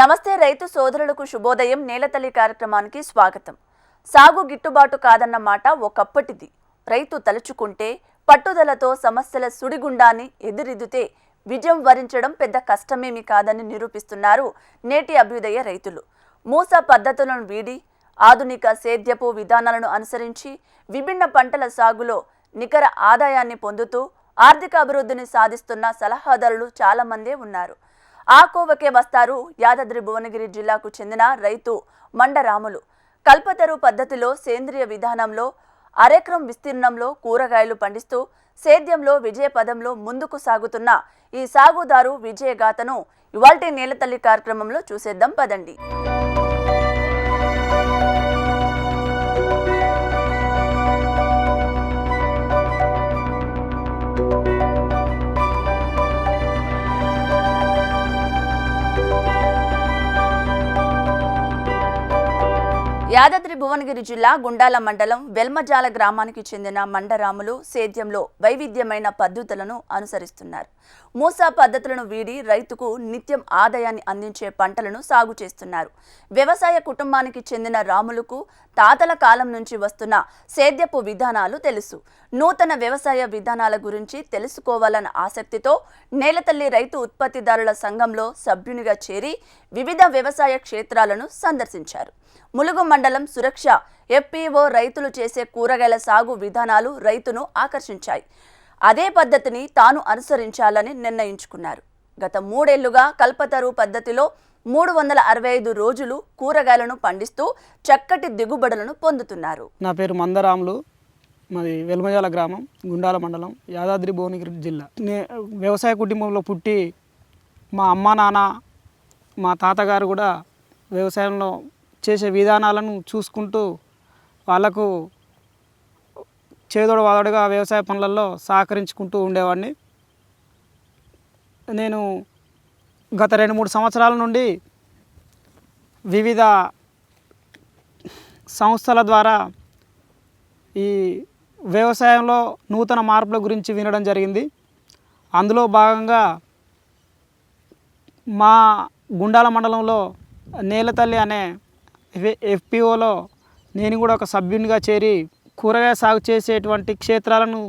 నమస్తే రైతు సోదరులకు శుభోదయం నేలతల్లి కార్యక్రమానికి స్వాగతం. సాగు గిట్టుబాటు కాదన్న మాట ఒకప్పటిది. రైతు తలుచుకుంటే పట్టుదలతో సమస్యల సుడిగుండాన్ని ఎదురిదితే విజయం వరించడం పెద్ద కష్టమేమీ కాదని నిరూపిస్తున్నారు నేటి అభ్యుదయ రైతులు. మూస పద్ధతులను వీడి ఆధునిక సేద్యపు విధానాలను అనుసరించి విభిన్న పంటల సాగులో నికర ఆదాయాన్ని పొందుతూ ఆర్థిక అభివృద్ధిని సాధిస్తున్న సలహాదారులు చాలామందే ఉన్నారు. ఆ కోవకే వస్తారు యాదాద్రి భువనగిరి జిల్లాకు చెందిన రైతు మండరాములు. కల్పతరు పద్ధతిలో సేంద్రియ విధానంలో అరెకరం విస్తీర్ణంలో కూరగాయలు పండిస్తూ సేద్యంలో విజయ పదంలో ముందుకు సాగుతున్న ఈ సాగుదారు విజయగాథను ఇవాల్టి నేలతల్లి కార్యక్రమంలో చూసేద్దాం పదండి. యాదాద్రి భువనగిరి జిల్లా గుండాల మండలం వెల్మజాల గ్రామానికి చెందిన మండరాములు సేద్యంలో వైవిధ్యమైన పద్ధతులను అనుసరిస్తున్నారు. మూసా పద్ధతులను వీడి రైతుకు నిత్యం ఆదాయాన్ని అందించే పంటలను సాగు చేస్తున్నారు. వ్యవసాయ కుటుంబానికి చెందిన రాములకు తాతల కాలం నుంచి వస్తున్న సేద్యపు విధానాలు తెలుసు. నూతన వ్యవసాయ విధానాల గురించి తెలుసుకోవాలన్న ఆసక్తితో నేలతల్లి రైతు ఉత్పత్తిదారుల సంఘంలో సభ్యునిగా చేరి వివిధ వ్యవసాయ క్షేత్రాలను సందర్శించారు. ములుగు మండలం సురక్ష. ఎఫ్పీఓ రైతులు చేసే కూరగాయల సాగు విధానాలు రైతును ఆకర్షించాయి. అదే పద్ధతిని తాను అనుసరించాలని నిర్ణయించుకున్నారు. గత మూడేళ్ళుగా కల్పతరు పద్ధతిలో మూడు వందల అరవై ఐదు రోజులు కూరగాయలను పండిస్తూ చక్కటి దిగుబడులను పొందుతున్నారు. నా పేరు మందరాములు. మాది వెల్మజాల గ్రామం గుండాల మండలం యాదాద్రి భువనగిరి జిల్లా. నే వ్యవసాయ కుటుంబంలో పుట్టి మా అమ్మ నాన్న మా తాతగారు కూడా వ్యవసాయంలో చేసే విధానాలను చూసుకుంటూ వాళ్ళకు చేదోడు వాదోడుగా వ్యవసాయ పనులలో సహకరించుకుంటూ ఉండేవాడిని. నేను గత రెండు మూడు సంవత్సరాల నుండి వివిధ సంస్థల ద్వారా ఈ వ్యవసాయంలో నూతన మార్పుల గురించి వినడం జరిగింది. అందులో భాగంగా మా గుండాల మండలంలో నేలతల్లి అనే ఎఫ్పిఓలో నేను కూడా ఒక సభ్యునిగా చేరి కూరగాయ సాగు చేసేటువంటి క్షేత్రాలను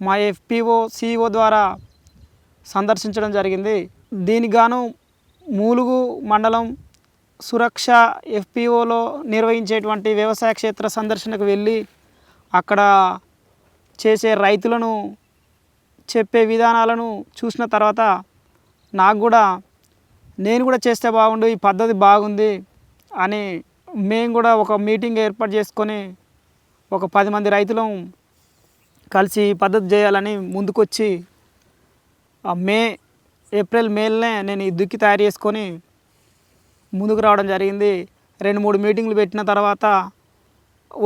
మా ఎఫ్పిఓ సిఇఓ ద్వారా సందర్శించడం జరిగింది. దీనికి గాను మూలుగు మండలం సురక్ష ఎఫ్పిఓలో నిర్వహించేటువంటి వ్యవసాయ క్షేత్ర సందర్శనకు వెళ్ళి అక్కడ చేసే రైతులను చెప్పే విధానాలను చూసిన తర్వాత నాకు కూడా నేను కూడా చేస్తే బాగుండు ఈ పద్ధతి బాగుంది అని మేము కూడా ఒక మీటింగ్ ఏర్పాటు చేసుకొని ఒక పది మంది రైతులం కలిసి ఈ పద్ధతి చేయాలని ముందుకొచ్చి మే ఏప్రిల్ మేలనే నేను ఈ దుక్కి తయారు చేసుకొని ముందుకు రావడం జరిగింది. రెండు మూడు మీటింగ్లు పెట్టిన తర్వాత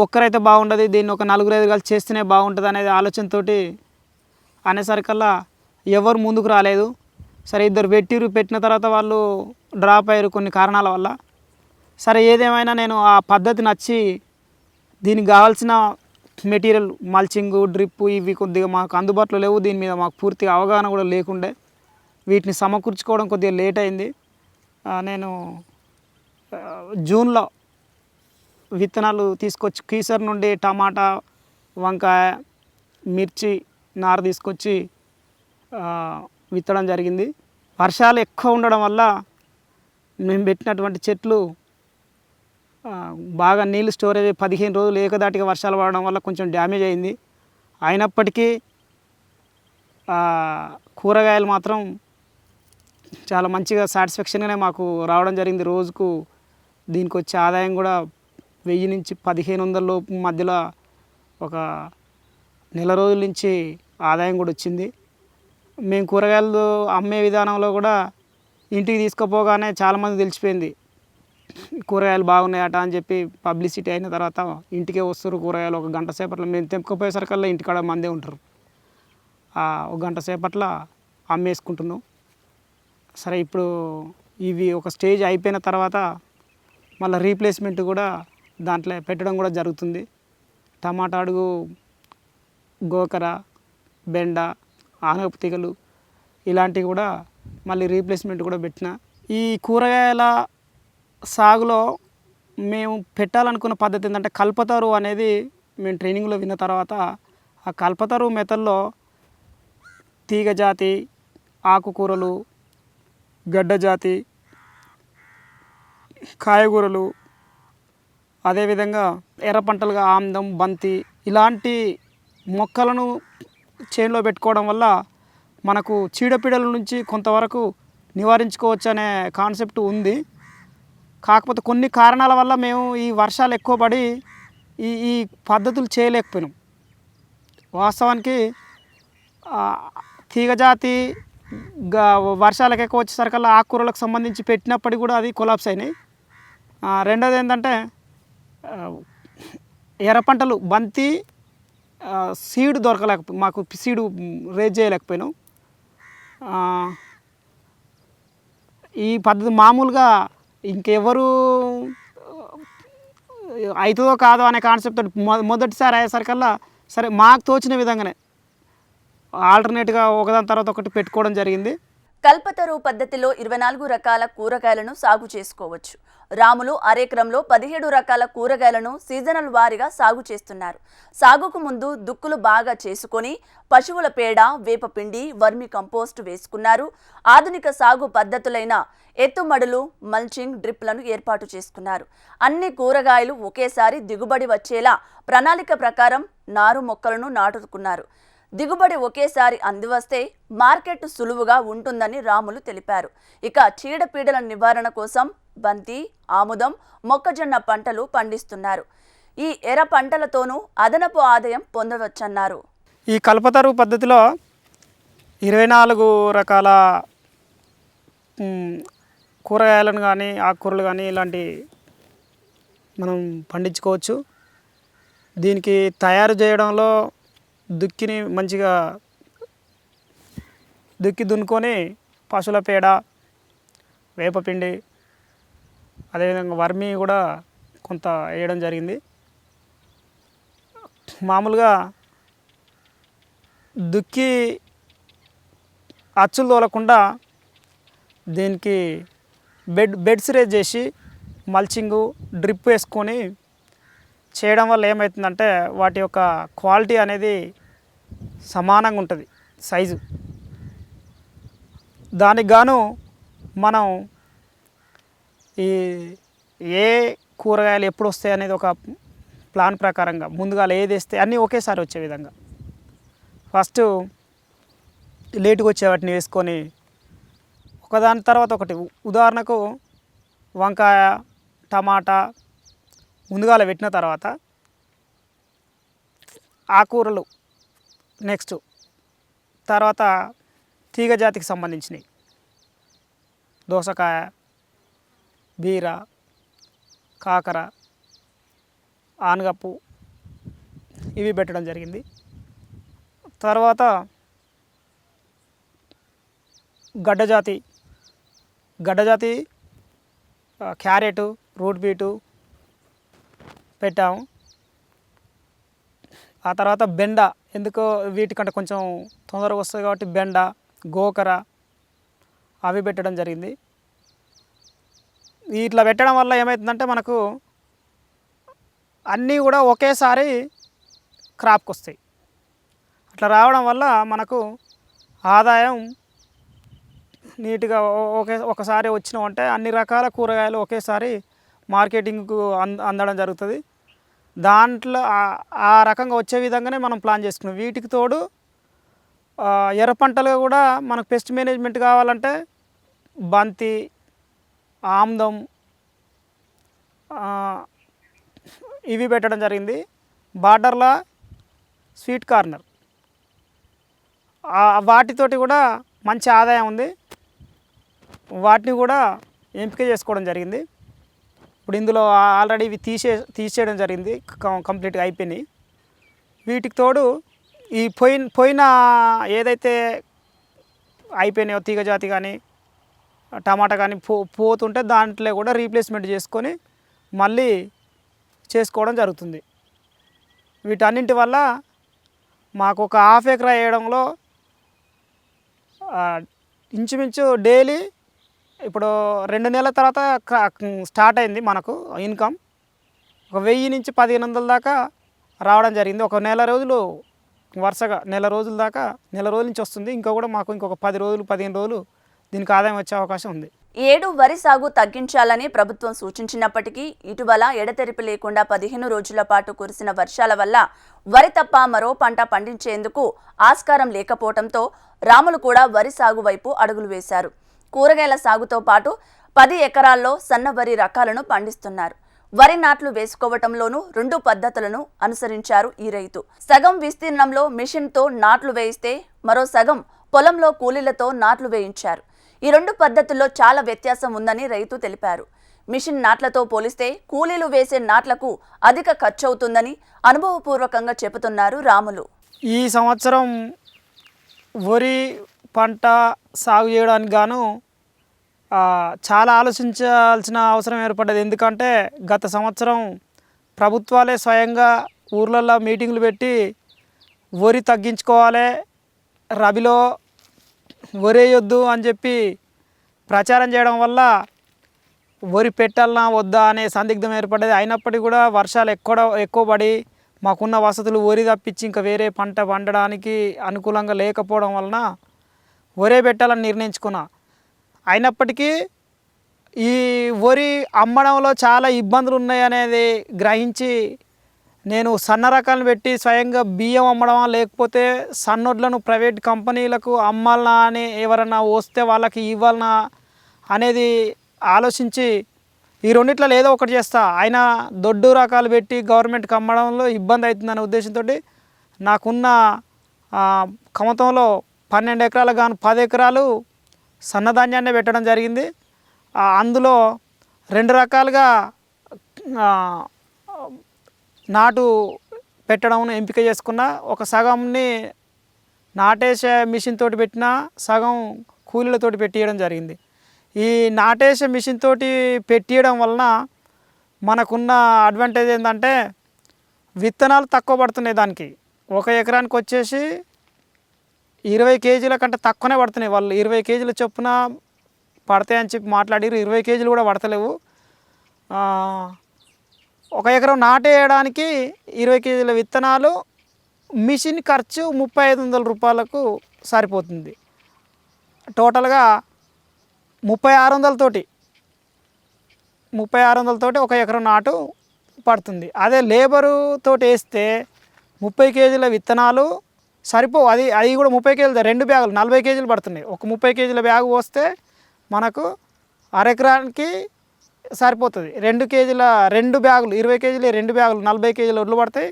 ఒక్కరైతే బాగుండదు దీన్ని ఒక నలుగురు ఐదు కలిసి చేస్తేనే బాగుంటుంది అనేది ఆలోచనతోటి అనేసరికల్లా ఎవరు ముందుకు రాలేదు. సరే ఇద్దరు పెట్టిరు పెట్టిన తర్వాత వాళ్ళు డ్రాప్ అయ్యారు కొన్ని కారణాల వల్ల. సరే ఏదేమైనా నేను ఆ పద్ధతి నచ్చి దీనికి కావాల్సిన మెటీరియల్ మల్చింగ్ డ్రిప్ ఇవి కొద్దిగా మాకు అందుబాటులో లేవు. దీని మీద మాకు పూర్తిగా అవగాహన కూడా లేకుండే. వీటిని సమకూర్చుకోవడం కొద్దిగా లేట్ అయింది. నేను జూన్లో విత్తనాలు తీసుకొచ్చి కీసర్ నుండి టమాటా వంకాయ మిర్చి నార తీసుకొచ్చి విత్తడం జరిగింది. వర్షాలు ఎక్కువ ఉండడం వల్ల మేము పెట్టినటువంటి చెట్లు బాగా నీళ్ళు స్టోరేజ్ అయ్యి పదిహేను రోజులు ఏకదాటిగా వర్షాలు పడడం వల్ల కొంచెం డ్యామేజ్ అయింది. అయినప్పటికీ కూరగాయలు మాత్రం చాలా మంచిగా సాటిస్ఫాక్షన్గానే మాకు రావడం జరిగింది. రోజుకు దీనికి వచ్చే ఆదాయం కూడా వెయ్యి నుంచి పదిహేను వందల లోపు మధ్యలో ఒక నెల రోజుల నుంచి ఆదాయం కూడా వచ్చింది. మేము కూరగాయలు అమ్మే విధానంలో కూడా ఇంటికి తీసుకుపోగానే చాలామంది తెలిసిపోయింది. కూరగాయలు బాగున్నాయట అని చెప్పి పబ్లిసిటీ అయిన తర్వాత ఇంటికే వస్తారు కూరగాయలు ఒక గంట సేపట్లో. మేము తెంపుకోపోయేసరికల్లా ఇంటికాడ మందే ఉంటారు. ఒక గంట సేపట్ల అమ్మేసుకుంటున్నాం. సరే ఇప్పుడు ఇవి ఒక స్టేజ్ అయిపోయిన తర్వాత మళ్ళీ రీప్లేస్మెంట్ కూడా దాంట్లో పెట్టడం కూడా జరుగుతుంది. టమాటా అడుగు గోకర బెండ ఆనపతిగలు ఇలాంటివి కూడా మళ్ళీ రీప్లేస్మెంట్ కూడా పెట్టిన. ఈ కూరగాయల సాగులో మేము పెట్టాలనుకున్న పద్ధతి ఏంటంటే కల్పతరు అనేది మేము ట్రైనింగ్లో విన్న తర్వాత ఆ కల్పతరు మెతల్లో తీగ జాతి ఆకుకూరలు గడ్డ జాతి కాయగూరలు అదేవిధంగా ఎర్ర పంటలుగా ఆమ్దం బంతి ఇలాంటి మొక్కలను చేనులో పెట్టుకోవడం వల్ల మనకు చీడపీడల నుంచి కొంతవరకు నివారించుకోవచ్చు అనే కాన్సెప్ట్ ఉంది. కాకపోతే కొన్ని కారణాల వల్ల మేము ఈ వర్షాలు ఎక్కువ పడి ఈ ఈ పద్ధతులు చేయలేకపోయినాం. వాస్తవానికి తీగజాతి వర్షాలకు ఎక్కువ వచ్చేసరికల్లా ఆకుకూరలకు సంబంధించి పెట్టినప్పటికీ కూడా అది కొలాప్స్ అయినాయి. రెండోది ఏంటంటే ఎర్ర పంటలు బంతి సీడ్ దొరకలేక మాకు సీడు రేజ్ చేయలేకపోయినాం. ఈ పద్ధతి మామూలుగా ఇంకెవరు అవుతుందో కాదో అనే కాన్సెప్ట్ మొ మొదటిసారి అయ్యేసరికల్లా సరే మాకు తోచిన విధంగానే ఆల్టర్నేట్గా ఒకదాని తర్వాత ఒకటి పెట్టుకోవడం జరిగింది. కల్పతరు పద్ధతిలో ఇరవై నాలుగు రకాల కూరగాయలను సాగు చేసుకోవచ్చు. రాములు అరేక్రంలో పదిహేడు రకాల కూరగాయలను సీజనల్ వారీగా సాగు చేస్తున్నారు. సాగుకు ముందు దుక్కులు బాగా చేసుకొని పశువుల పేడ వేపపిండి వర్మి కంపోస్ట్ వేసుకున్నారు. ఆధునిక సాగు పద్ధతులైన ఎత్తుమడులు మల్చింగ్ డ్రిప్లను ఏర్పాటు చేసుకున్నారు. అన్ని కూరగాయలు ఒకేసారి దిగుబడి వచ్చేలా ప్రణాళిక ప్రకారం నారు మొక్కలను నాటుకున్నారు. దిగుబడి ఒకేసారి అందివస్తే మార్కెట్ సులువుగా ఉంటుందని రాములు తెలిపారు. ఇక చీడపీడల నివారణ కోసం బంతి ఆముదం మొక్కజొన్న పంటలు పండిస్తున్నారు. ఈ ఎర పంటలతోనూ అదనపు ఆదాయం పొందవచ్చన్నారు. ఈ కల్పతరు పద్ధతిలో ఇరవై నాలుగు రకాల కూరగాయలను కానీ ఆకుకూరలు కానీ ఇలాంటి మనం పండించుకోవచ్చు. దీనికి తయారు చేయడంలో దుక్కిని మంచిగా దుక్కి దున్నుకొని పశువుల పేడ వేపపిండి అదేవిధంగా వర్మి కూడా కొంత వేయడం జరిగింది. మామూలుగా దుక్కి అచ్చులు తోలకుండా దీనికి బెడ్ బెడ్స్ రేజ్ చేసి మల్చింగు డ్రిప్ వేసుకొని చేయడం వల్ల ఏమవుతుందంటే వాటి యొక్క క్వాలిటీ అనేది సమానంగా ఉంటుంది సైజు. దానికి గాను మనం ఈ ఏ కూరగాయలు ఎప్పుడు వస్తాయి అనేది ఒక ప్లాన్ ప్రకారంగా ముందుగా ఏది వేస్తే అన్నీ ఒకేసారి వచ్చే విధంగా. ఫస్ట్ లేటుగా వచ్చే వాటిని వేసుకొని ఒకదాని తర్వాత ఒకటి. ఉదాహరణకు వంకాయ టమాటా ముందుగాల పెట్టిన తర్వాత ఆకూరలు నెక్స్ట్ తర్వాత తీగ జాతికి సంబంధించినవి దోసకాయ బీర కాకర ఆనగప్పు ఇవి పెట్టడం జరిగింది. తర్వాత గడ్డజాతి గడ్డజాతి క్యారెట్ క్యారెటు రూట్ బీటు పెట్టాము. ఆ తర్వాత బెండ. ఎందుకో వీటికంటే కొంచెం తొందరగా వస్తుంది కాబట్టి బెండ గోకర అవి పెట్టడం జరిగింది. ఇట్లా పెట్టడం వల్ల ఏమవుతుందంటే మనకు అన్నీ కూడా ఒకేసారి క్రాప్కి వస్తాయి. అట్లా రావడం వల్ల మనకు ఆదాయం నీట్గా ఒకే ఒకసారి వచ్చినామంటే అన్ని రకాల కూరగాయలు ఒకేసారి మార్కెటింగ్కు అంద అందడం జరుగుతుంది. దాంట్లో ఆ- రకంగా వచ్చే విధంగానే మనం ప్లాన్ చేసుకున్నాం. వీటికి తోడు ఎర్ర పంటలు కూడా మనకు పెస్ట్ మేనేజ్మెంట్ కావాలంటే బంతి ఆమ్దం ఇవి పెట్టడం జరిగింది. బార్డర్లో స్వీట్ కార్నర్. వాటితోటి కూడా మంచి ఆదాయం ఉంది. వాటిని కూడా ఎంపిక చేసుకోవడం జరిగింది. ఇప్పుడు ఇందులో ఆల్రెడీ ఇవి తీసే తీసేయడం జరిగింది. కంప్లీట్గా అయిపోయినాయి. వీటికి తోడు ఈ పోయిన పోయిన ఏదైతే అయిపోయినాయో తీగ జాతి కానీ టమాటా కానీ పో పోతుంటే దాంట్లో కూడా రీప్లేస్మెంట్ చేసుకొని మళ్ళీ చేసుకోవడం జరుగుతుంది. వీటన్నింటి వల్ల మాకు ఒక హాఫ్ ఎకరా వేయడంలో ఇంచుమించు డైలీ ఇప్పుడు రెండు నెలల తర్వాత స్టార్ట్ అయింది మనకు ఇన్కమ్. ఒక వెయ్యి నుంచి పదిహేను వందల దాకా రావడం జరిగింది. ఒక నెల రోజులు వరుసగా నెల రోజుల దాకా నెల రోజుల నుంచి వస్తుంది. ఇంకా కూడా మాకు ఇంకొక పది రోజులు పదిహేను రోజులు దీనికి ఆదాయం వచ్చే అవకాశం ఉంది. ఏడు వరి సాగు తగ్గించాలని ప్రభుత్వం సూచించినప్పటికీ ఇటీవల ఎడతెరిపి లేకుండా పదిహేను రోజుల పాటు కురిసిన వర్షాల వల్ల వరి తప్ప మరో పంట పండించేందుకు ఆస్కారం లేకపోవడంతో రాములు కూడా వరి సాగు వైపు అడుగులు వేశారు. కూరగాయల సాగుతో పాటు పది ఎకరాల్లో సన్న వరి రకాలను పండిస్తున్నారు. వరి నాట్లు వేసుకోవటంలోనూ రెండు పద్ధతులను అనుసరించారు ఈ రైతు. సగం విస్తీర్ణంలో మిషన్తో నాట్లు వేయిస్తే మరో సగం పొలంలో కూలీలతో నాట్లు వేయించారు. ఈ రెండు పద్ధతుల్లో చాలా వ్యత్యాసం ఉందని రైతు తెలిపారు. మిషన్ నాట్లతో పోలిస్తే కూలీలు వేసే నాట్లకు అధిక ఖర్చు అవుతుందని అనుభవపూర్వకంగా చెబుతున్నారు రాములు. ఈ సంవత్సరం వరి పంట సాగు చేయడానికి గాను చాలా ఆలోచించాల్సిన అవసరం ఏర్పడ్డది. ఎందుకంటే గత సంవత్సరం ప్రభుత్వాలే స్వయంగా ఊర్లలో మీటింగ్లు పెట్టి వరి తగ్గించుకోవాలి రబిలో వరేయొద్దు అని చెప్పి ప్రచారం చేయడం వల్ల వరి పెట్టాలనా వద్దా అనే సందిగ్ధం ఏర్పడ్డది. అయినప్పటికీ కూడా వర్షాలు ఎక్కువ ఎక్కువ పడి మాకున్న వసతులు వరి తప్పించి ఇంకా వేరే పంట పండడానికి అనుకూలంగా లేకపోవడం వలన వరే పెట్టాలని నిర్ణయించుకున్నా. అయినప్పటికీ ఈ వరి అమ్మడంలో చాలా ఇబ్బందులు ఉన్నాయనేది గ్రహించి నేను సన్న రకాలను పెట్టి స్వయంగా బియ్యం అమ్మడమా లేకపోతే సన్నొడ్లను ప్రైవేట్ కంపెనీలకు అమ్మాలనా అని ఎవరన్నా వస్తే వాళ్ళకి ఇవ్వాలనా అనేది ఆలోచించి ఈ రెండిట్లో ఏదో ఒకటి చేస్తా. అయినా దొడ్డు రకాలు పెట్టి గవర్నమెంట్కి అమ్మడంలో ఇబ్బంది అవుతుందనే ఉద్దేశంతో నాకున్న కమతంలో పన్నెండు ఎకరాలు కానీ పది ఎకరాలు సన్నధాన్యాన్ని పెట్టడం జరిగింది. అందులో రెండు రకాలుగా నాటు పెట్టడం ఎంపిక చేసుకున్న ఒక సగంని నాటేసే మిషన్ తోటి పెట్టిన సగం కూలీలతోటి పెట్టియడం జరిగింది. ఈ నాటేసే మిషన్ తోటి పెట్టియడం వలన మనకున్న అడ్వాంటేజ్ ఏంటంటే విత్తనాలు తక్కువ పడుతున్నాయి దానికి. ఒక ఎకరానికి వచ్చేసి ఇరవై కేజీల కంటే తక్కువనే పడుతున్నాయి. వాళ్ళు ఇరవై కేజీల చొప్పున పడతాయని చెప్పి మాట్లాడారు. ఇరవై కేజీలు కూడా పడతలేవు. ఒక ఎకరం నాటేయడానికి ఇరవై కేజీల విత్తనాలు మిషన్ ఖర్చు ముప్పై ఐదు వందల రూపాయలకు సరిపోతుంది. టోటల్గా ముప్పై ఆరు వందలతోటి ముప్పై ఆరు వందలతోటి ఒక ఎకరం నాటు పడుతుంది. అదే లేబరు తోటి వేస్తే ముప్పై కేజీల విత్తనాలు సరిపో అది అది కూడా ముప్పై కేజీలు రెండు బ్యాగులు నలభై కేజీలు పడుతున్నాయి. ఒక ముప్పై కేజీల బ్యాగు పోస్తే మనకు అరెకరానికి సరిపోతుంది. రెండు కేజీల రెండు బ్యాగులు ఇరవై కేజీలు రెండు బ్యాగులు నలభై కేజీలు ఒడ్లు పడతాయి.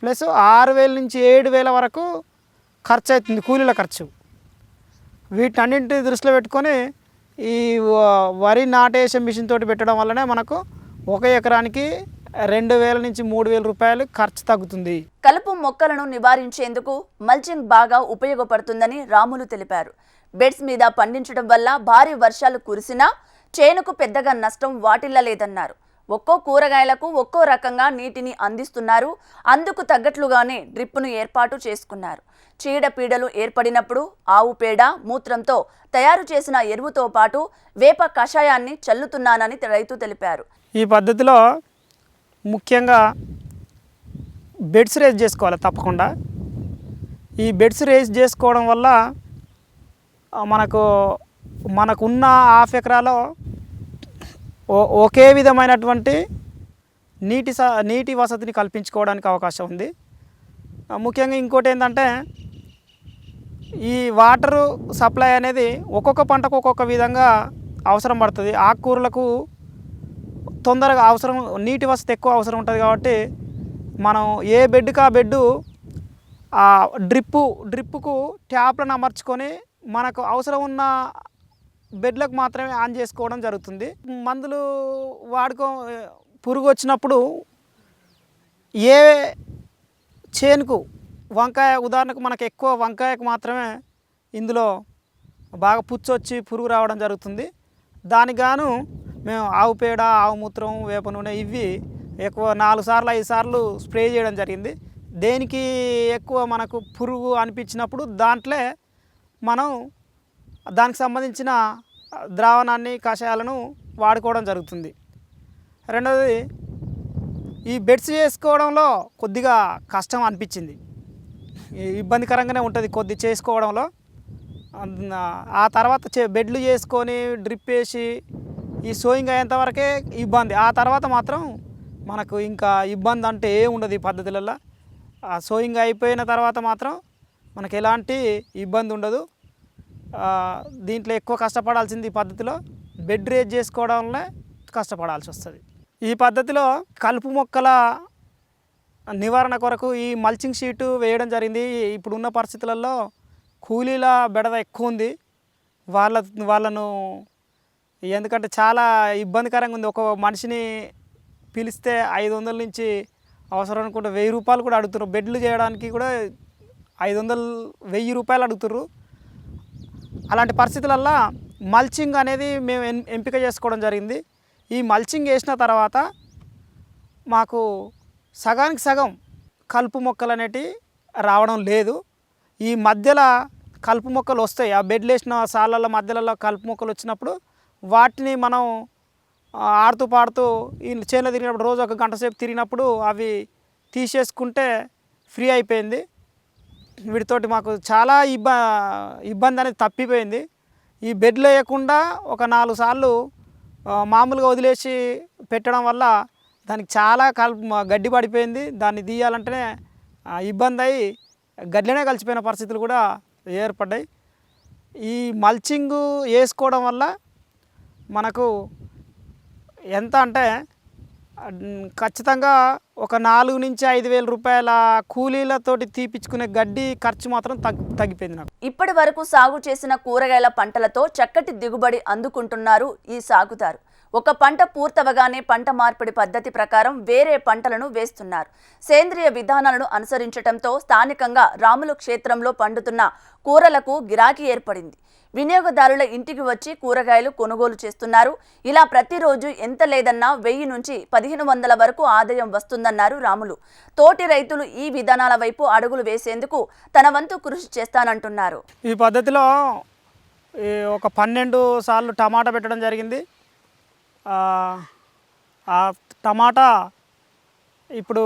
ప్లస్ ఆరు వేల నుంచి ఏడు వేల వరకు ఖర్చు అవుతుంది కూలీల ఖర్చు. వీటన్నింటిని దృష్టిలో పెట్టుకొని ఈ వరి నాటేసే మిషన్ తోటి పెట్టడం వల్లనే మనకు ఒక ఎకరానికి రెండు వేల నుంచి మూడు వేల రూపాయలు ఖర్చు తగ్గుతుంది. కలుపు మొక్కలను నివారించేందుకు మల్చింగ్ బాగా ఉపయోగపడుతుందని రాములు తెలిపారు. బెడ్స్ మీద పండించడం వల్ల భారీ వర్షాలు కురిసినా చేనుకు పెద్దగా నష్టం వాటిల్లలేదన్నారు ఒక్కో కూరగాయలకు ఒక్కో రకంగా నీటిని అందిస్తున్నారు. అందుకు తగ్గట్లుగానే డ్రిప్పును ఏర్పాటు చేసుకున్నారు. చీడపీడలు ఏర్పడినప్పుడు ఆవు పేడ మూత్రంతో తయారు చేసిన ఎరువుతో పాటు వేప కషాయాన్ని చల్లుతున్నానని రైతు తెలిపారు. ఈ పద్ధతిలో ముఖ్యంగా బెడ్స్ రేస్ చేసుకోవాలి తప్పకుండా. ఈ బెడ్స్ రేస్ చేసుకోవడం వల్ల మనకు మనకున్న హాఫ్ ఎకరాలో ఓ- ఒకే విధమైనటువంటి నీటి స నీటి వసతిని కల్పించుకోవడానికి అవకాశం ఉంది. ముఖ్యంగా ఇంకోటి ఏంటంటే ఈ వాటరు సప్లై అనేది ఒక్కొక్క పంటకు ఒక్కొక్క విధంగా అవసరం పడుతుంది. ఆకుకూరలకు తొందరగా అవసరం నీటి వసతి ఎక్కువ అవసరం ఉంటుంది కాబట్టి మనం ఏ బెడ్కి ఆ బెడ్ ఆ డ్రిప్పు డ్రిప్పుకు ట్యాప్లను అమర్చుకొని మనకు అవసరం ఉన్న బెడ్లకు మాత్రమే ఆన్ చేసుకోవడం జరుగుతుంది. మందులు వాడుకో పురుగు వచ్చినప్పుడు ఏ చేనుకు వంకాయ ఉదాహరణకు మనకు ఎక్కువ వంకాయకు మాత్రమే ఇందులో బాగా పుచ్చొచ్చి పురుగు రావడం జరుగుతుంది. దానికి గాను మేము ఆవు పేడ ఆవు మూత్రం వేప నూనె ఇవి ఎక్కువ నాలుగు సార్లు ఐదు సార్లు స్ప్రే చేయడం జరిగింది. దేనికి ఎక్కువ మనకు పురుగు అనిపించినప్పుడు దాంట్లో మనం దానికి సంబంధించిన ద్రావణాన్ని కషాయాలను వాడుకోవడం జరుగుతుంది. రెండవది ఈ బెడ్స్ చేసుకోవడంలో కొద్దిగా కష్టం అనిపించింది. ఇబ్బందికరంగానే ఉంటుంది కొద్ది చేసుకోవడంలో. ఆ తర్వాత చే బెడ్లు చేసుకొని డ్రిప్ వేసి ఈ సోయింగ్ అయ్యేంత వరకే ఇబ్బంది. ఆ తర్వాత మాత్రం మనకు ఇంకా ఇబ్బంది అంటే ఏ ఉండదు ఈ పద్ధతులలో ఆ సోయింగ్ అయిపోయిన తర్వాత మాత్రం మనకు ఎలాంటి ఇబ్బంది ఉండదు. దీంట్లో ఎక్కువ కష్టపడాల్సింది ఈ పద్ధతిలో బెడ్ రేజ్ చేసుకోవడంలో కష్టపడాల్సి వస్తుంది. ఈ పద్ధతిలో కలుపు మొక్కల నివారణ కొరకు ఈ మల్చింగ్ షీటు వేయడం జరిగింది. ఇప్పుడున్న పరిస్థితులలో కూలీల బెడద ఎక్కువ ఉంది. వాళ్ళ వాళ్ళను ఎందుకంటే చాలా ఇబ్బందికరంగా ఉంది. ఒక మనిషిని పిలిస్తే ఐదు వందల నుంచి అవసరం అనుకుంటే వెయ్యి రూపాయలు కూడా అడుగుతున్నారు. బెడ్లు చేయడానికి కూడా ఐదు వందలు వెయ్యి రూపాయలు అడుగుతుర్రు అలాంటి పరిస్థితులల్లో మల్చింగ్ అనేది మేము ఎంపిక చేసుకోవడం జరిగింది. ఈ మల్చింగ్ వేసిన తర్వాత మాకు సగానికి సగం కలుపు మొక్కలు అనేటివి రావడం లేదు. ఈ మధ్యలో కలుపు మొక్కలు వస్తాయి. ఆ బెడ్లు వేసిన సాళ్ళ మధ్యలలో కలుపు మొక్కలు వచ్చినప్పుడు వాటిని మనం ఆడుతూ పాడుతూ ఈ చేనులో తిరిగినప్పుడు రోజు ఒక గంట సేపు తిరిగినప్పుడు అవి తీసేసుకుంటే ఫ్రీ అయిపోయింది. వీటితోటి మాకు చాలా ఇబ్బ ఇబ్బంది అనేది తప్పిపోయింది. ఈ బెడ్లు వేయకుండా ఒక నాలుగు సార్లు మామూలుగా వదిలేసి పెట్టడం వల్ల దానికి చాలా కల్ గడ్డి పడిపోయింది. దాన్ని తీయాలంటేనే ఇబ్బంది అయ్యి గడ్లనే కలిసిపోయిన పరిస్థితులు కూడా ఏర్పడ్డాయి. ఈ మల్చింగ్ వేసుకోవడం వల్ల మనకు ఎంత అంటే ఖచ్చితంగా ఒక నాలుగు నుంచి ఐదు వేల రూపాయల కూలీలతోటి తీపిచ్చుకునే గడ్డి ఖర్చు మాత్రం తగ్గి తగ్గిపోయింది నాకు. ఇప్పటి వరకు సాగు చేసిన కూరగాయల పంటలతో చక్కటి దిగుబడి అందుకుంటున్నారు ఈ సాగుదారు. ఒక పంట పూర్తవగానే పంట మార్పిడి పద్ధతి ప్రకారం వేరే పంటలను వేస్తున్నారు. సేంద్రియ విధానాలను అనుసరించడంతో స్థానికంగా రాములు క్షేత్రంలో పండుతున్న కూరలకు గిరాకీ ఏర్పడింది. వినియోగదారుల ఇంటికి వచ్చి కూరగాయలు కొనుగోలు చేస్తున్నారు. ఇలా ప్రతిరోజు ఎంత లేదన్నా వెయ్యి నుంచి పదిహేను వందల వరకు ఆదాయం వస్తుందన్నారు రాములు. తోటి రైతులు ఈ విధానాల వైపు అడుగులు వేసేందుకు తన వంతు కృషి చేస్తానంటున్నారు. ఈ పద్ధతిలో ఒక పన్నెండు సార్లు టమాటా పెట్టడం జరిగింది. ఆ, టమాటా ఇప్పుడు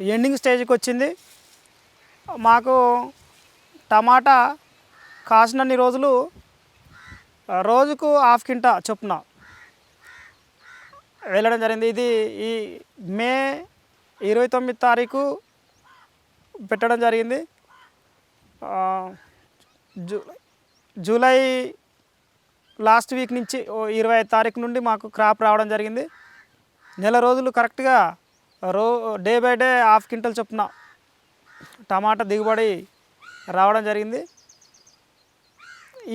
ఎండింగ్ స్టేజ్కి వచ్చింది. మాకు టమాటా కాసినన్ని రోజులు రోజుకు హాఫ్ కింటా చొప్పున వెళ్ళడం జరిగింది. ఇది ఈ మే ఇరవై తొమ్మిది తారీఖు పెట్టడం జరిగింది. జూ జూలై లాస్ట్ వీక్ నుంచి ఇరవై ఐదు తారీఖు నుండి మాకు క్రాప్ రావడం జరిగింది. నెల రోజులు కరెక్ట్గా రో day by day half quintal చొప్పున టమాటా దిగుబడి రావడం జరిగింది.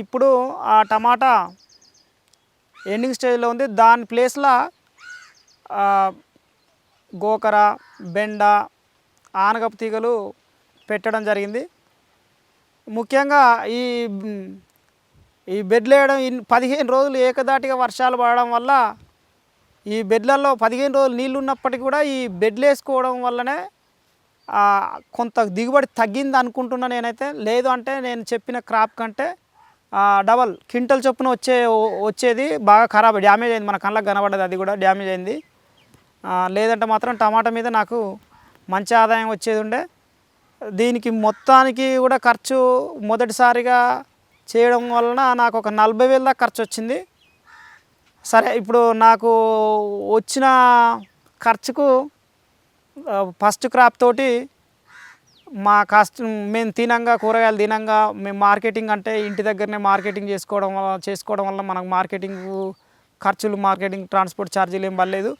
ఇప్పుడు ఆ టమాటా ఎండింగ్ స్టేజ్లో ఉంది. దాని ప్లేస్లో గోకర బెండ ఆనగపు తీగలు పెట్టడం జరిగింది. ముఖ్యంగా ఈ ఈ బెడ్లు వేయడం పదిహేను రోజులు ఏకదాటిగా వర్షాలు పడడం వల్ల ఈ బెడ్లలో పదిహేను రోజులు నీళ్ళు ఉన్నప్పటికీ కూడా ఈ బెడ్లు వేసుకోవడం వల్లనే కొంత దిగుబడి తగ్గింది అనుకుంటున్నా నేనైతే. లేదు అంటే నేను చెప్పిన క్రాప్ కంటే డబల్ క్వింటల్ చొప్పున వచ్చే వచ్చేది బాగా ఖరాబ్ డ్యామేజ్ అయింది. మన కళ్ళకు కనబడ్డది అది కూడా డ్యామేజ్ అయింది. లేదంటే మాత్రం టమాటా మీద నాకు మంచి ఆదాయం వచ్చేది ఉండే. దీనికి మొత్తానికి కూడా ఖర్చు మొదటిసారిగా చేయడం వలన నాకు ఒక నలభై వేల దాకా ఖర్చు వచ్చింది. సరే ఇప్పుడు నాకు వచ్చిన ఖర్చుకు ఫస్ట్ క్రాప్ తోటి మా కాస్ట్ మేము తినంగా కూరగాయలు తినంగా మేము మార్కెటింగ్ అంటే ఇంటి దగ్గరనే మార్కెటింగ్ చేసుకోవడం వల్ల చేసుకోవడం వల్ల మనకు మార్కెటింగ్ ఖర్చులు మార్కెటింగ్ ట్రాన్స్పోర్ట్ ఛార్జీలు ఏం పడలేదు.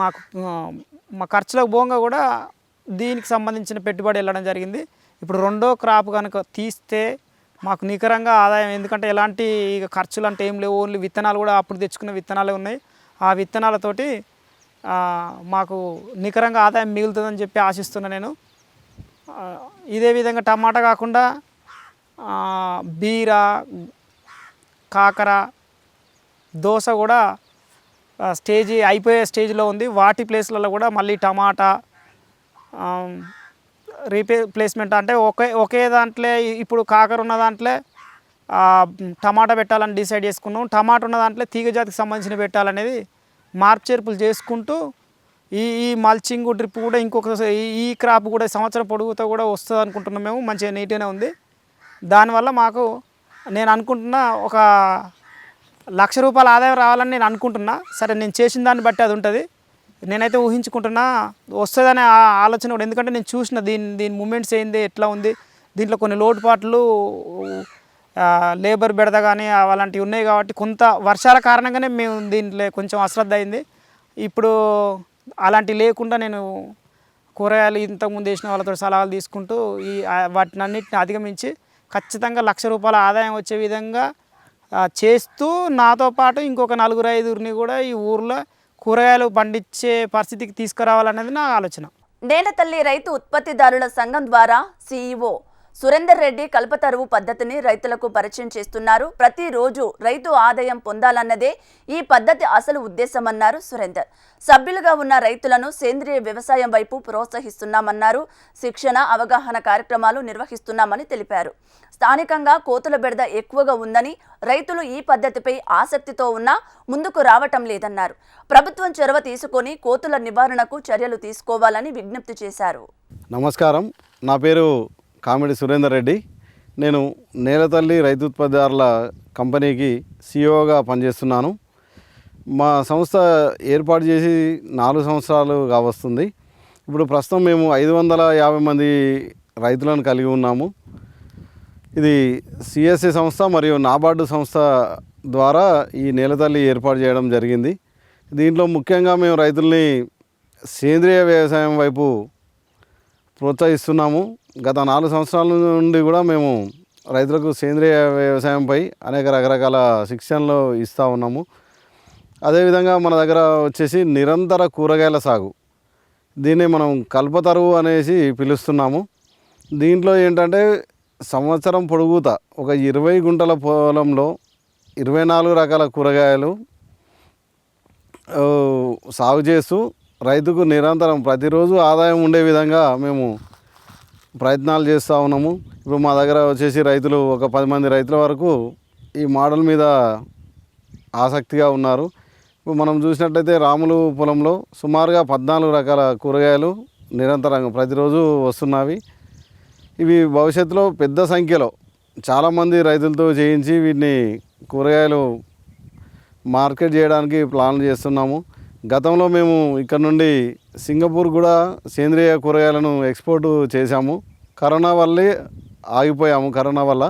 మాకు మా ఖర్చులకు పోగా కూడా దీనికి సంబంధించిన పెట్టుబడి వెళ్ళడం జరిగింది. ఇప్పుడు రెండో క్రాప్ కనుక తీస్తే మాకు నికరంగా ఆదాయం ఎందుకంటే ఎలాంటి ఇక ఖర్చులు అంటే ఏం లేవు. ఓన్లీ విత్తనాలు కూడా అప్పుడు తెచ్చుకున్న విత్తనాలే ఉన్నాయి. ఆ విత్తనాలతోటి మాకు నికరంగా ఆదాయం మిగులుతుందని చెప్పి ఆశిస్తున్నా నేను. ఇదే విధంగా టమాటా కాకుండా బీరా బీర కాకర దోస కూడా స్టేజీ అయిపోయే స్టేజ్లో ఉంది. వాటి ప్లేస్లలో కూడా మళ్ళీ టమాటా రీప్లేస్మెంట్ ప్లేస్మెంట్ అంటే ఒకే ఒకే దాంట్లో ఇప్పుడు కాకర ఉన్న దాంట్లో టమాటా పెట్టాలని డిసైడ్ చేసుకున్నాం. టమాటా ఉన్న దాంట్లో తీగ జాతికి సంబంధించిన పెట్టాలనేది మార్పు చేర్పులు చేసుకుంటూ ఈ ఈ మల్చింగ్ డ్రిప్ కూడా ఇంకొక ఈ- ఈ క్రాప్ కూడా సంవత్సరం పొడుగుతో కూడా వస్తుంది అనుకుంటున్నాం మేము. మంచిగా నీట్గానే ఉంది. దానివల్ల మాకు నేను అనుకుంటున్న ఒక లక్ష రూపాయల ఆదాయం రావాలని నేను అనుకుంటున్నా. సరే నేను చేసిన దాన్ని బట్టి అది ఉంటుంది. నేనైతే ఊహించుకుంటున్నా వస్తుందనే ఆ- ఆలోచన కూడా. ఎందుకంటే నేను చూసిన దీని దీని మూమెంట్స్ ఏంది ఎట్లా ఉంది దీంట్లో కొన్ని లోటుపాట్లు లేబర్ బెడద కానీ అలాంటివి ఉన్నాయి కాబట్టి కొంత వర్షాల కారణంగానే మేము దీంట్లో కొంచెం అశ్రద్ధ అయింది. ఇప్పుడు అలాంటివి లేకుండా నేను కూరగాయలు ఇంతకుముందు వేసిన వాళ్ళతో సలహాలు తీసుకుంటూ ఈ వాటిని అన్నింటిని అధిగమించి ఖచ్చితంగా లక్ష రూపాయల ఆదాయం వచ్చే విధంగా చేస్తూ నాతో పాటు ఇంకొక నలుగురు ఐదుగురిని కూడా ఈ ఊర్లో కూరగాయలు పండించే పరిస్థితికి తీసుకురావాలనేది నా ఆలోచన. నేలతల్లి రైతు ఉత్పత్తిదారుల సంఘం ద్వారా సీఈఓ సురేందర్ రెడ్డి కల్పతరువు పద్ధతిని రైతులకు పరిచయం చేస్తున్నారు. ప్రతిరోజు రైతు ఆదాయం పొందాలన్నదే ఈ పద్ధతి అసలు ఉద్దేశమన్నారు సురేందర్. సభ్యులుగా ఉన్న రైతులను సేంద్రియ వ్యవసాయం వైపు ప్రోత్సహిస్తున్నామన్నారు. శిక్షణ అవగాహన కార్యక్రమాలు నిర్వహిస్తున్నామని తెలిపారు. స్థానికంగా కోతుల బెడద ఎక్కువగా ఉందని రైతులు ఈ పద్ధతిపై ఆసక్తితో ఉన్నా ముందుకు రావటం లేదన్నారు. ప్రభుత్వం చొరవ తీసుకొని కోతుల నివారణకు చర్యలు తీసుకోవాలని విజ్ఞప్తి చేశారు. నమస్కారం. నా పేరు కామెడి సురేందర్ రెడ్డి. నేను నేలతల్లి రైతు ఉత్పత్తిదారుల కంపెనీకి సిఇఓగా పనిచేస్తున్నాను. మా సంస్థ ఏర్పాటు చేసి నాలుగు సంవత్సరాలు కావస్తుంది. ఇప్పుడు ప్రస్తుతం మేము ఐదు వందల యాభై మంది రైతులను కలిగి ఉన్నాము. ఇది సిఎస్సి సంస్థ మరియు నాబార్డు సంస్థ ద్వారా ఈ నేలతల్లి ఏర్పాటు చేయడం జరిగింది. దీంట్లో ముఖ్యంగా మేము రైతుల్ని సేంద్రియ వ్యవసాయం వైపు ప్రోత్సహిస్తున్నాము. గత నాలుగు సంవత్సరాల నుండి కూడా మేము రైతులకు సేంద్రియ వ్యవసాయంపై అనేక రకరకాల శిక్షణలు ఇస్తూ ఉన్నాము. అదేవిధంగా మన దగ్గర వచ్చేసి నిరంతర కూరగాయల సాగు. దీన్ని మనం కల్పతరువు అనేసి పిలుస్తున్నాము. దీంట్లో ఏంటంటే సంవత్సరం పొడుగుత ఒక ఇరవై గుంటల పొలంలో ఇరవై నాలుగు రకాల కూరగాయలు సాగు చేస్తూ రైతుకు నిరంతరం ప్రతిరోజు ఆదాయం ఉండే విధంగా మేము ప్రయత్నాలు చేస్తూ ఉన్నాము. ఇప్పుడు మా దగ్గర వచ్చేసి రైతులు ఒక పది మంది రైతుల వరకు ఈ మోడల్ మీద ఆసక్తిగా ఉన్నారు. ఇప్పుడు మనం చూసినట్లయితే రాములు పొలంలో సుమారుగా పద్నాలుగు రకాల కూరగాయలు నిరంతరంగా ప్రతిరోజు వస్తున్నవి. ఇవి భవిష్యత్తులో పెద్ద సంఖ్యలో చాలామంది రైతులతో చేయించి వీటిని కూరగాయలు మార్కెట్ చేయడానికి ప్లాన్ చేస్తున్నాము. గతంలో మేము ఇక్కడ నుండి సింగపూర్ కూడా సేంద్రియ కూరగాయలను ఎక్స్పోర్ట్ చేశాము. కరోనా వల్లే ఆగిపోయాము కరోనా వల్ల.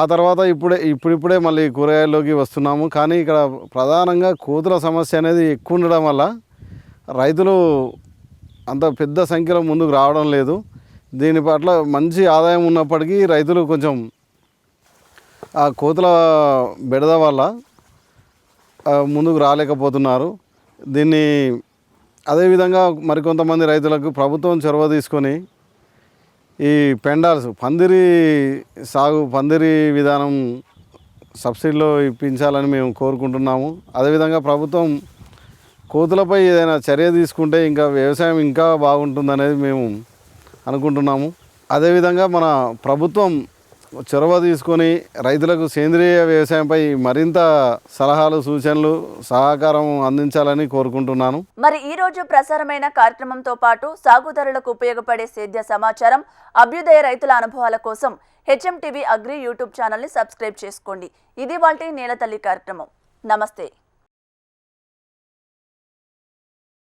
ఆ తర్వాత ఇప్పుడే ఇప్పుడిప్పుడే మళ్ళీ కూరగాయల్లోకి వస్తున్నాము. కానీ ఇక్కడ ప్రధానంగా కోతుల సమస్య అనేది ఎక్కువ ఉండడం వల్ల రైతులు అంత పెద్ద సంఖ్యలో ముందుకు రావడం లేదు. దీని పట్ల మంచి ఆదాయం ఉన్నప్పటికీ రైతులు కొంచెం ఆ కోతుల బెడద వల్ల ముందుకు రాలేకపోతున్నారు. దీన్ని అదేవిధంగా మరికొంతమంది రైతులకు ప్రభుత్వం చొరవ తీసుకొని ఈ పెండాల్స్ పందిరి సాగు పందిరి విధానం సబ్సిడీలో ఇప్పించాలని మేము కోరుకుంటున్నాము. అదేవిధంగా ప్రభుత్వం కోతులపై ఏదైనా చర్య తీసుకుంటే ఇంకా వ్యవసాయం ఇంకా బాగుంటుందనేది మేము అనుకుంటున్నాము. అదేవిధంగా మన ప్రభుత్వం చొరవ తీసుకొని రైతులకు సేంద్రియ వ్యవసాయంపై మరింత సలహాలు సూచనలు సహకారం అందించాలని కోరుకుంటున్నాను. మరి ఈ రోజు ప్రసారమైన కార్యక్రమంతో పాటు సాగుదారులకు ఉపయోగపడే సేద్య సమాచారం అభ్యుదయ రైతుల అనుభవాల కోసం హెచ్ఎం టీవీ అగ్రి యూట్యూబ్ ఛానల్ని సబ్స్క్రైబ్ చేసుకోండి. ఇది వాళ్ళ నేలతల్లి కార్యక్రమం. నమస్తే.